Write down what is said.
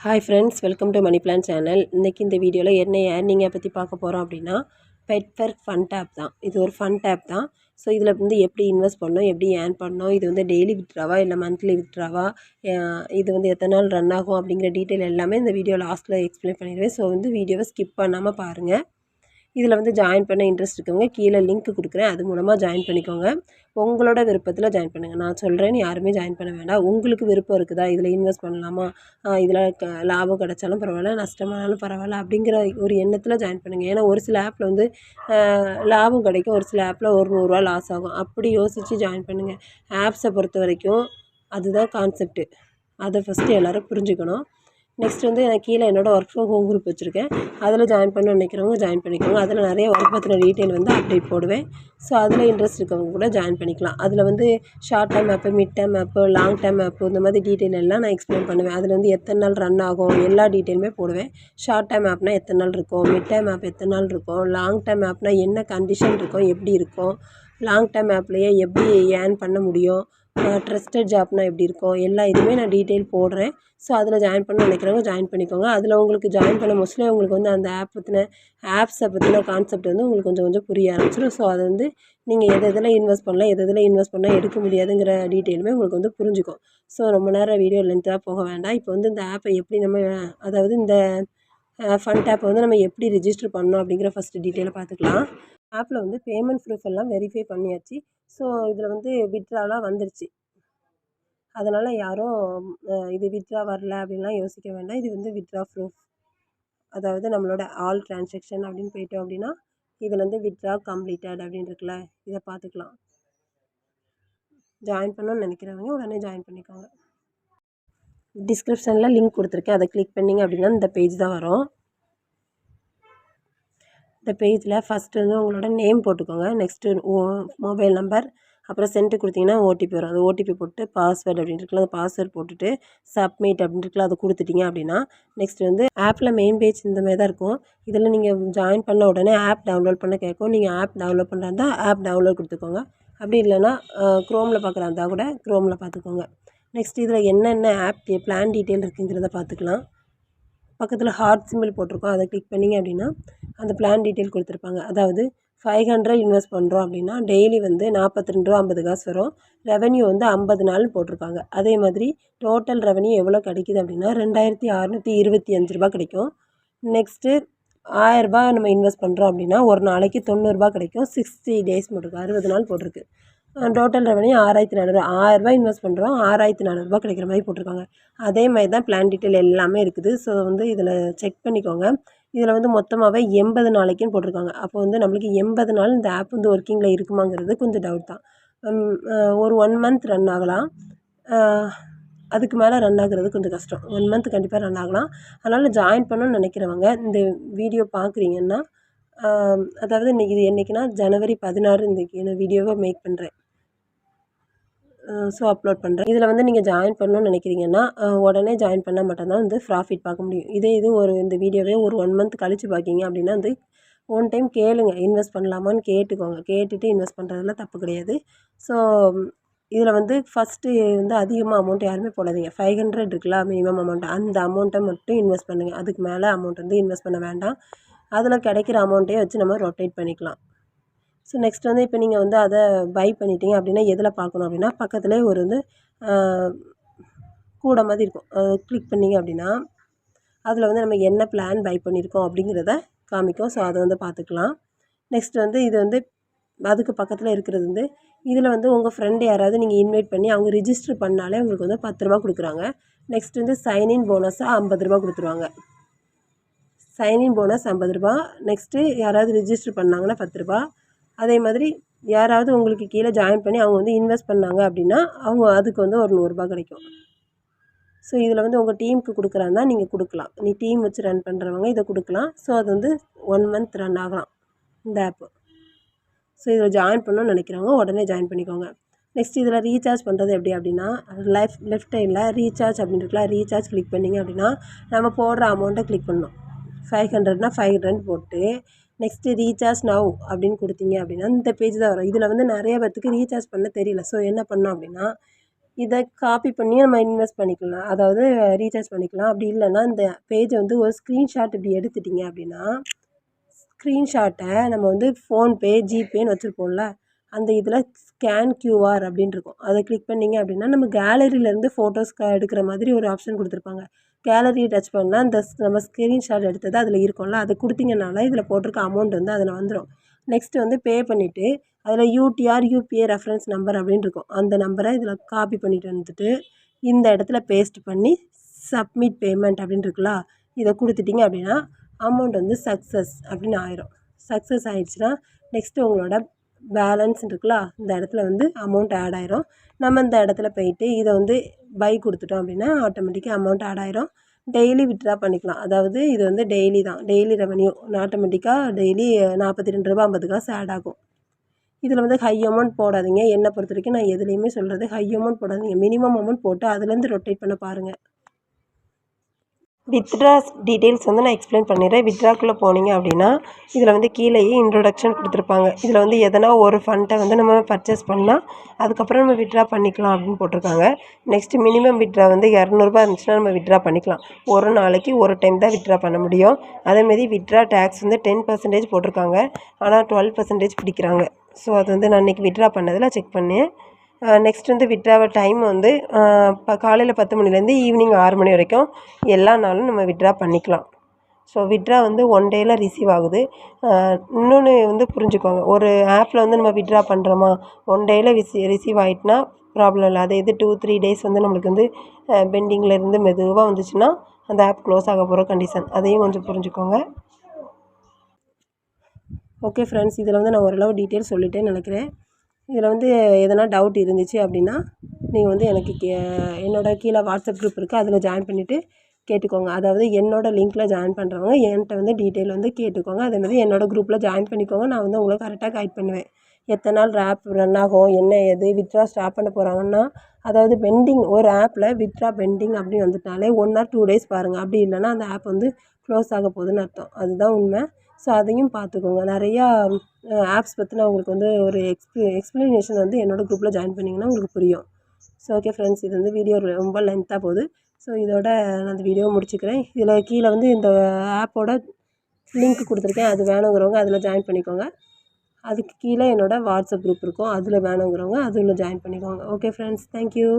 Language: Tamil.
Hi friends welcome to money plan channel இன்றைக்கி இந்த வீடியோவில் என்ன ஏர்னிங்கை பற்றி பார்க்க போகிறோம் அப்படின்னா பெட்வர்க் ஃபன் டேப் தான். இது ஒரு ஃபன் டேப் தான். ஸோ இதில் வந்து எப்படி இன்வெஸ்ட் பண்ணோம் எப்படி ஏர்ன் பண்ணோம் இது வந்து டெய்லி விட்ராவா இல்லை மந்த்லி விட்ராவா இது வந்து எத்தனை நாள் ரன் ஆகும் அப்படிங்கிற டீட்டெயில் எல்லாமே இந்த வீடியோ லாஸ்ட்டில் எக்ஸ்பிளைன் பண்ணிடுவேன். ஸோ வந்து வீடியோவை ஸ்கிப் பண்ணாமல் பாருங்கள் இதில் வந்து ஜாயின் பண்ண இன்ட்ரெஸ்ட் இருக்கவங்க கீழே லிங்க் கொடுக்குறேன். அது மூலமாக ஜாயின் பண்ணிக்கோங்க. உங்களோட விருப்பத்தில் ஜாயின் பண்ணுங்கள் நான் சொல்கிறேன்னு யாருமே ஜாயின் பண்ண வேண்டாம். உங்களுக்கு விருப்பம் இருக்குதா? இதில் இன்வெஸ்ட் பண்ணலாமா? இதில் க லாபம் கிடச்சாலும் பரவாயில்ல நஷ்டமானாலும் பரவாயில்ல அப்படிங்கிற ஒரு எண்ணத்தில் ஜாயின் பண்ணுங்கள் ஏன்னா ஒரு சில ஆப்பில் வந்து லாபம் கிடைக்கும். ஒரு சில ஆப்பில் ஒரு நூறுரூவா லாஸ் ஆகும். அப்படி யோசித்து ஜாயின் பண்ணுங்கள் ஆப்ஸை பொறுத்த வரைக்கும் அதுதான் கான்செப்ட்டு அதை ஃபஸ்ட்டு எல்லோரும் புரிஞ்சுக்கணும். நெக்ஸ்ட் வந்து எனக்கு கீழே என்னோடய ஒர்க் ஃப்ரம் ஹோம் குரூப் வச்சுருக்கேன். அதில் ஜாயின் பண்ண நினைக்கிறவங்க ஜாயின் பண்ணிக்கோங்க. அதில் நிறைய ஒர்க் பற்றின டீட்டெயில் வந்து அப்டேட் போடுவேன். ஸோ அதில் இன்ட்ரெஸ்ட் இருக்கவங்க கூட ஜாயின் பண்ணிக்கலாம். அதில் வந்து short time app mid time app long time app இந்த மாதிரி டீட்டெயில் எல்லாம் நான் எக்ஸ்பிளைன் பண்ணுவேன். அதில் வந்து எத்தனை நாள் ரன் ஆகும் எல்லா டீட்டெயிலுமே போடுவேன். ஷார்ட் டைம் ஆப்னால் எத்தனை நாள் இருக்கும்? மிட் டைம் ஆப் எத்தனை நாள் இருக்கும்? லாங் டைம் ஆப்னால் என்ன கண்டிஷன் இருக்கும்? எப்படி இருக்கும்? லாங் டைம் ஆப்லேயே எப்படி ஏர்ன் பண்ண முடியும்? ட்ரஸ்டட் ஜாப்னால் எப்படி இருக்கும்? எல்லா இதுவுமே நான் டீட்டெயில் போடுறேன். ஸோ அதில் ஜாயின் பண்ண நினைக்கிறவங்க ஜாயின் பண்ணிக்கோங்க. அதில் உங்களுக்கு ஜாயின் பண்ண மோஸ்ட்லி உங்களுக்கு வந்து அந்த ஆப் பற்றின ஆப்ஸை பற்றின கான்செப்ட் வந்து உங்களுக்கு கொஞ்சம் கொஞ்சம் புரிய ஆரம்பிச்சிடும் ஸோ அதை வந்து நீங்கள் எது எதில் இன்வெஸ்ட் பண்ணலாம் எது எதில் இன்வெஸ்ட் பண்ணால் எடுக்க முடியாதுங்கிற டீட்டெயிலுமே உங்களுக்கு வந்து புரிஞ்சுக்கும். ஸோ ரொம்ப நேரம் வீடியோ லென்த்தாக போக வேண்டாம். இப்போ வந்து இந்த ஆப்பை எப்படி நம்ம அதாவது இந்த ஃபண்ட் ஆப்பை வந்து நம்ம எப்படி ரிஜிஸ்டர் பண்ணணும் அப்படிங்கிற ஃபஸ்ட்டு டீட்டெயிலை பார்த்துக்கலாம். ஆப்பில் வந்து பேமெண்ட் ப்ரூஃப் எல்லாம் வெரிஃபை பண்ணியாச்சு. ஸோ இதில் வந்து வித்ட்ராலாம் வந்துருச்சு. அதனால் யாரும் இது வித்ட்ரா வரல அப்படின்லாம் யோசிக்க வேண்டாம். இது வந்து வித்ட்ரா ப்ரூஃப். அதாவது நம்மளோட ஆல் ட்ரான்ஸாக்ஷன் அப்படின்னு போயிட்டோம் அப்படின்னா இதில் வந்து வித்ட்ரா கம்ப்ளீட்டட் அப்படின்னு இருக்குல்ல இதை பார்த்துக்கலாம் ஜாயின் பண்ணணும்னு நினைக்கிறவங்க உடனே ஜாயின் பண்ணிக்கோங்க. டிஸ்கிரிப்ஷனில் லிங்க் கொடுத்துருக்கேன். அதை கிளிக் பண்ணிங்க அப்படின்னா இந்த பேஜ் தான் வரும். இந்த பேஜில் ஃபஸ்ட்டு வந்து உங்களோட நேம் போட்டுக்கோங்க. நெக்ஸ்ட்டு மொபைல் நம்பர் அப்புறம் சென்ட் கொடுத்தீங்கன்னா ஓடிபி வரும். அது ஓடிபி போட்டு பாஸ்வேர்டு அப்படின்னு இருக்குல்ல அந்த பாஸ்வேர்டு போட்டுட்டு சப்மிட் அப்படின்னு இருக்குல்ல அதை கொடுத்துட்டீங்க அப்படின்னா நெக்ஸ்ட் வந்து ஆப்பில் மெயின் பேஜ் இந்த மாதிரி தான் இருக்கும். இதில் நீங்கள் ஜாயின் பண்ண உடனே ஆப் டவுன்லோட் பண்ண கேட்கும். நீங்கள் ஆப் டவுன்லோட் பண்ணுறதா ஆப் டவுன்லோட் கொடுத்துக்கோங்க. அப்படி இல்லைன்னா க்ரோமில் இருந்தால் கூட க்ரோமில் பார்த்துக்கோங்க நெக்ஸ்ட் இதில் என்னென்ன ஆப் பிளான் டீட்டெயில் இருக்குங்கிறத பார்த்துக்கலாம் பக்கத்தில் ஹார்ட் சிம்பிள் போட்டிருக்கோம். அதை கிளிக் பண்ணிங்க அப்படின்னா அந்த பிளான் டீட்டெயில் கொடுத்துருப்பாங்க. அதாவது ஃபைவ் ஹண்ட்ரட் இன்வெஸ்ட் பண்ணுறோம் அப்படின்னா டெய்லி வந்து நாற்பத்தி ரெண்டு ரூபா ஐம்பது காசு வரும். ரெவன்யூ வந்து ஐம்பது நாள் போட்டிருப்பாங்க அதே மாதிரி டோட்டல் ரெவன்யூ எவ்வளோ கிடைக்கிது அப்படின்னா ரெண்டாயிரத்தி அறநூற்றி இருபத்தி அஞ்சு ரூபா கிடைக்கும். நெக்ஸ்ட்டு ஆயரரூபா நம்ம இன்வெஸ்ட் பண்ணுறோம் அப்படின்னா ஒரு நாளைக்கு தொண்ணூறுரூபா கிடைக்கும். சிக்ஸ்டி டேஸ் போட்டிருக்கு அறுபது நாள் போட்டிருக்கு. டோட்டல் ரெவன்யூ ஆறாயிரத்தி நானூறு. ஆயிரரூபா இன்வெஸ்ட் பண்ணுறோம் ஆறாயிரத்தி நானூறுபா கிடைக்கிற மாதிரி போட்டிருக்காங்க. அதே மாதிரி தான் பிளான் டீட்டெயில் எல்லாமே இருக்குது. ஸோ வந்து இதில் செக் பண்ணிக்கோங்க. இதில் வந்து மொத்தமாகவே எண்பது நாளைக்குன்னு போட்டிருக்காங்க. அப்போ வந்து நம்மளுக்கு எண்பது நாள் இந்த ஆப் வந்து ஒர்க்கிங்கில் இருக்குமாங்கிறது கொஞ்சம் டவுட் தான். ஒரு ஒன் மந்த் ரன் ஆகலாம். அதுக்கு மேலே ரன் ஆகுறது கொஞ்சம் கஷ்டம். ஒன் மந்த் கண்டிப்பாக ரன் ஆகலாம். அதனால் ஜாயின் பண்ணணும்னு நினைக்கிறவங்க இந்த வீடியோ பார்க்குறீங்கன்னா அதாவது இன்றைக்கி இது என்றைக்குன்னா ஜனவரி பதினாறு இன்றைக்கி நான் வீடியோவை மேக் பண்ணுறேன் ஸோ அப்லோட் பண்ணுறேன் இதில் வந்து நீங்கள் ஜாயின் பண்ணணும்னு நினைக்கிறீங்கன்னா உடனே ஜாயின் பண்ணால் மட்டும்தான் வந்து ப்ராஃபிட் பார்க்க முடியும். இதே இது ஒரு இந்த வீடியோவே ஒரு ஒன் மந்த் கழித்து பார்க்கிங்க அப்படின்னா வந்து ஒன் டைம் கேளுங்க. இன்வெஸ்ட் பண்ணலாமான்னு கேட்டுக்கோங்க. கேட்டுட்டு இன்வெஸ்ட் பண்ணுறதுல தப்பு கிடையாது. ஸோ இதில் வந்து ஃபஸ்ட்டு வந்து அதிகமாக அமௌண்ட் யாருமே போடாதீங்க. ஃபைவ் ஹண்ட்ரட் இருக்குல்ல மினிமம் அமௌண்ட் அந்த அமௌண்ட்டை மட்டும் இன்வெஸ்ட் பண்ணுங்கள் அதுக்கு மேலே அமௌண்ட் வந்து இன்வெஸ்ட் பண்ண வேண்டாம். அதில் கிடைக்கிற அமௌண்ட்டே வச்சு நம்ம ரொட்டேட் பண்ணிக்கலாம். ஸோ நெக்ஸ்ட் வந்து இப்போ நீங்கள் வந்து அதை பை பண்ணிட்டீங்க அப்படின்னா எதில் பார்க்கணும் அப்படின்னா பக்கத்துலேயே ஒரு வந்து கூட மாதிரி இருக்கும். கிளிக் பண்ணிங்க அப்படின்னா அதில் வந்து நம்ம என்ன பிளான் பை பண்ணியிருக்கோம் அப்படிங்கிறத காமிக்கும். ஸோ அதை வந்து பார்த்துக்கலாம். நெக்ஸ்ட் வந்து இது வந்து அதுக்கு பக்கத்தில் இருக்கிறது வந்து இதில் வந்து உங்கள் ஃப்ரெண்டு யாராவது நீங்கள் இன்வைட் பண்ணி அவங்க ரிஜிஸ்டர் பண்ணாலே உங்களுக்கு வந்து பத்து ரூபா கொடுக்குறாங்க. நெக்ஸ்ட் வந்து சைன்இன் போனஸாக ஐம்பது ரூபா கொடுத்துருவாங்க. சைன்இன் போனஸ் ஐம்பது ரூபா நெக்ஸ்ட்டு யாராவது ரிஜிஸ்டர் பண்ணாங்கன்னா பத்து ரூபா அதே மாதிரி யாராவது உங்களுக்கு கீழே ஜாயின் பண்ணி அவங்க வந்து இன்வெஸ்ட் பண்ணாங்க அப்படின்னா அவங்க அதுக்கு வந்து ஒரு நூறுரூபா கிடைக்கும். ஸோ இதில் வந்து உங்கள் டீமுக்கு கொடுக்குறாருந்தா நீங்கள் கொடுக்கலாம். நீ டீம் வச்சு ரன் பண்ணுறவங்க இதை கொடுக்கலாம். ஸோ அது வந்து ஒன் மந்த் ரன் ஆகலாம் இந்த ஆப்பு ஸோ இதில் ஜாயின் பண்ணணும்னு நினைக்கிறவங்க உடனே ஜாயின் பண்ணிக்கோங்க. நெக்ஸ்ட் இதில் ரீசார்ஜ் பண்ணுறது எப்படி அப்படின்னா லைஃப் லெஃப்ட் சைடில் ரீசார்ஜ் அப்படின்னு இருக்கலாம் ரீசார்ஜ் கிளிக் பண்ணிங்க அப்படின்னா நம்ம போடுற அமௌண்ட்டை கிளிக் பண்ணணும். ஃபைவ் ஹண்ட்ரட்னா ஃபைவ் ஹண்ட்ரட் போட்டு நெக்ஸ்ட்டு ரீசார்ஜ் நவ் அப்படின்னு கொடுத்தீங்க அப்படின்னா இந்த பேஜ் தான் வரும். இதில் வந்து நிறைய பேர்த்துக்கு ரீசார்ஜ் பண்ண தெரியல. ஸோ என்ன பண்ணோம் அப்படின்னா இதை காப்பி பண்ணி நம்ம இன்வெஸ்ட் பண்ணிக்கலாம். அதாவது ரீசார்ஜ் பண்ணிக்கலாம். அப்படி இல்லைன்னா இந்த பேஜை வந்து ஒரு ஸ்க்ரீன்ஷாட் இப்படி எடுத்துட்டிங்க அப்படின்னா ஸ்க்ரீன்ஷாட்டை நம்ம வந்து ஃபோன்பே ஜிபேன்னு வச்சுருப்போம்ல அந்த இதில் ஸ்கேன் கியூஆர் அப்படின்னு இருக்கும். அதை கிளிக் பண்ணிங்க அப்படின்னா நம்ம கேலரியிலேருந்து ஃபோட்டோஸ் எடுக்கிற மாதிரி ஒரு ஆப்ஷன் கொடுத்துருப்பாங்க. கேலரியை டச் பண்ணால் அந்த நம்ம ஸ்க்ரீன்ஷாட் எடுத்தது அதில் இருக்கும்ல அதை கொடுத்தீங்கனால இதில் போட்டிருக்க அமௌண்ட் வந்து அதில் வந்துடும் நெக்ஸ்ட்டு வந்து பே பண்ணிவிட்டு அதில் யூடிஆர் யூபிஐ ரெஃபரன்ஸ் நம்பர் அப்படின்னு இருக்கும். அந்த நம்பரை இதில் காப்பி பண்ணிட்டு வந்துட்டு இந்த இடத்துல பேஸ்ட் பண்ணி சப்மிட் பேமெண்ட் அப்படின்னு இருக்குல்ல இதை கொடுத்துட்டிங்க அப்படின்னா அமௌண்ட் வந்து சக்ஸஸ் அப்படின்னு ஆயிரும். சக்ஸஸ் ஆயிடுச்சுன்னா நெக்ஸ்ட்டு உங்களோட பேலன்ஸ் இருக்குல்ல இந்த இடத்துல வந்து அமௌண்ட் ஆட் ஆயிரும். நம்ம இந்த இடத்துல போயிட்டு இதை வந்து பை கொடுத்துட்டோம் அப்படின்னா ஆட்டோமேட்டிக்காக அமௌண்ட் ஆட் ஆயிரும். டெய்லி வித்ட்ரா பண்ணிக்கலாம். அதாவது இது வந்து டெய்லி தான். டெய்லி ரெவன்யூ ஆட்டோமேட்டிக்காக டெய்லி நாற்பத்தி ரெண்டு ரூபா ஐம்பது காசு ஆட் ஆகும். இதில் வந்து ஹை அமௌண்ட் போடாதீங்க. என்னை பொறுத்த வரைக்கும் நான் எதுலேயுமே சொல்கிறது ஹை அமௌண்ட் போடாதீங்க. மினிமம் அமௌண்ட் போட்டு அதுலேருந்து ரொட்டேட் பண்ண பாருங்கள் வித்ட்ராஸ் டீட்டெயில்ஸ் வந்து நான் எக்ஸ்பிளைன் பண்ணிடுறேன். வித்ட்ராக்குள்ளே போனீங்க அப்படின்னா இதில் வந்து கீழேயே இன்ட்ரொடக்ஷன் கொடுத்துருப்பாங்க. இதில் வந்து எதனா ஒரு ஃபண்ட்டை வந்து நம்ம பர்ச்சேஸ் பண்ணால் அதுக்கப்புறம் நம்ம வித்ட்ரா பண்ணிக்கலாம் அப்படின்னு போட்டிருக்காங்க. நெக்ஸ்ட்டு மினிமம் வித்ட்ரா வந்து இரநூறுபா இருந்துச்சுன்னா நம்ம வித்ட்ரா பண்ணிக்கலாம். ஒரு நாளைக்கு ஒரு டைம் தான் வித்ட்ரா பண்ண முடியும். அதேமாரி வித்ட்ரா டேக்ஸ் வந்து டென் பர்சன்டேஜ் போட்டிருக்காங்க. ஆனால் டுவெல் பர்சன்டேஜ் பிடிக்கிறாங்க. ஸோ அது வந்து நான் இன்றைக்கி வித்ட்ரா பண்ணதில் செக் பண்ணேன். நெக்ஸ்ட் வந்து விட்ராவல் டைம் வந்து இப்போ காலையில் பத்து மணிலேருந்து ஈவினிங் ஆறு மணி வரைக்கும் எல்லா நாளும் நம்ம வித்ட்ரா பண்ணிக்கலாம். ஸோ வித்ட்ரா வந்து ஒன் டேயில் ரிசீவ் ஆகுது. இன்னொன்று வந்து புரிஞ்சுக்கோங்க. ஒரு ஆப்பில் வந்து நம்ம வித்ட்ரா பண்ணுறோமா ஒன் டேயில் ரிசி ரிசீவ் ஆகிட்டுனா ப்ராப்ளம் இல்லை. அதே இது டூ த்ரீ டேஸ் வந்து நம்மளுக்கு வந்து பெண்டிங்கில் இருந்து மெதுவாக வந்துச்சுன்னா அந்த ஆப் க்ளோஸ் ஆக போகிற கண்டிஷன் அதையும் கொஞ்சம் புரிஞ்சுக்கோங்க. ஓகே ஃப்ரெண்ட்ஸ் இதில் வந்து நான் ஓரளவு டீட்டெயில் சொல்லிட்டேன்னு நினைக்கிறேன். இதில் வந்து எதனா டவுட் இருந்துச்சு அப்படின்னா நீங்கள் வந்து எனக்கு கே என்னோடய கீழே வாட்ஸ்அப் குரூப் இருக்குது அதில் ஜாயின் பண்ணிவிட்டு கேட்டுக்கோங்க. அதாவது என்னோடய லிங்க்கில் ஜாயின் பண்ணுறவங்க என்கிட்ட வந்து டீட்டெயில் வந்து கேட்டுக்கோங்க. அதேமாதிரி என்னோடய குரூப்பில் ஜாயின் பண்ணிக்கோங்க. நான் வந்து உங்களை கரெக்டாக கைட் பண்ணுவேன். எத்தனை நாள் ஆப் ரன் ஆகும்? என்ன எது வித்ட்ரா ஸ்டாப் பண்ண போகிறாங்கன்னா அதாவது பெண்டிங் ஒரு ஆப்பில் வித்ட்ரா பெண்டிங் அப்படின்னு வந்துட்டாலே ஒன் ஆர் டூ டேஸ் பாருங்கள் அப்படி இல்லைன்னா அந்த ஆப் வந்து க்ளோஸ் ஆக போகுதுன்னு அர்த்தம். அதுதான் உண்மை. ஸோ அதையும் பார்த்துக்கோங்க. நிறையா ஆப்ஸ் பற்றின உங்களுக்கு வந்து ஒரு எக்ஸ்ப்ள எக்ஸ்ப்ளனேஷன் வந்து என்னோடய குரூப்பில் ஜாயின் பண்ணிங்கன்னா உங்களுக்கு புரியும். ஸோ ஓகே ஃப்ரெண்ட்ஸ் இது வந்து வீடியோ ரொம்ப லென்த்தாக போகுது. ஸோ இதோட நான் அந்த வீடியோவை முடிச்சுக்கிறேன். இதில் கீழே வந்து இந்த ஆப்போட லிங்க் கொடுத்துருக்கேன். அது வேணுங்கிறவங்க அதில் ஜாயின் பண்ணிக்கோங்க. அதுக்கு கீழே என்னோடய வாட்ஸ்அப் குரூப் இருக்கும். அதில் வேணுங்கிறவங்க அதில் ஜாயின் பண்ணிக்கோங்க. Okay friends thank you